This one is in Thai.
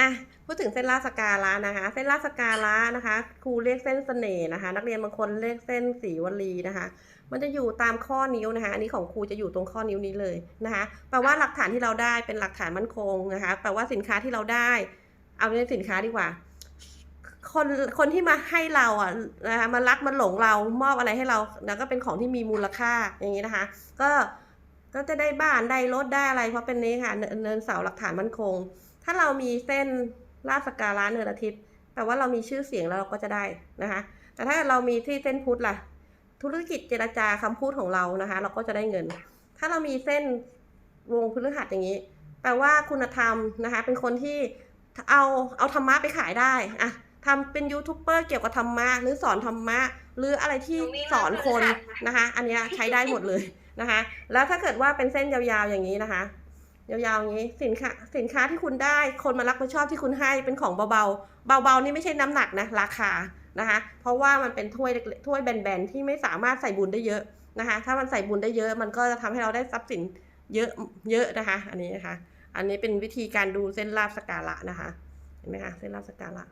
อะพูดถึงเส้นลาสกาละนะคะ เส้นลาสกาละนะคะครูเรียกเส้นเสน่ห์นะคะ นักเรียนบางคนเรียกเส้นสีวลีนะคะ มันจะอยู่ตามข้อนิ้วนะคะ อันนี้ของครูจะอยู่ตรงข้อนิ้วนี้เลยนะคะแปลว่าหลักฐานที่เราได้เป็นหลักฐานมั่นคงนะคะแปลว่าสินค้าที่เราได้ เอาเป็นสินค้าดีกว่า คนคนที่มาให้เราอะนะคะมารักมาหลงเรามอบอะไรให้เราแล้วก็เป็นของที่มีมูลค่าอย่างนี้นะคะ ก็ ก็จะได้บ้านได้รถได้อะไร เพราะเป็นนี้ค่ะเนินเนินเสาหลักฐานมั่นคง ถ้าเรามีเส้นลาบสกาละเนินอาทิตย์แปลว่าเรามีชื่อเสียงแล้วเราก็จะได้นะคะ แต่ถ้าเรามีที่เส้นพุทธล่ะ ธุรกิจเจรจาคำพูดของเรานะคะ เราก็จะได้เงิน ถ้าเรามีเส้นวงพฤหัสอย่างนี้ แปลว่าคุณธรรมนะคะ เป็นคนที่เอาเอาธรรมะไปขายได้อะทำเป็นยูทูบเบอร์เกี่ยวกับธรรมะหรือสอนธรรมะ หรืออะไรที่สอนคนนะคะ อันเนี้ยใช้ได้หมดเลย นะคะ แล้วถ้าเกิดว่าเป็นเส้นยาวๆอย่างนี้นะคะ ยาวๆอย่างนี้สินค้าสินค้าที่คุณได้คนมารักมาชอบที่คุณให้เป็นของเบาๆ เบาๆนี่ไม่ใช่น้ำหนักนะราคานะคะ เพราะว่ามันเป็นถ้วยถ้วยแบนๆที่ไม่สามารถใส่บุญได้เยอะนะคะ ถ้ามันใส่บุญได้เยอะ มันก็จะทำให้เราได้ทรัพย์สินเยอะเยอะนะคะ อันนี้นะคะ อันนี้เป็นวิธีการดูเส้นลาบสกาละนะคะ เห็นไหมคะเส้นลาบสกาละ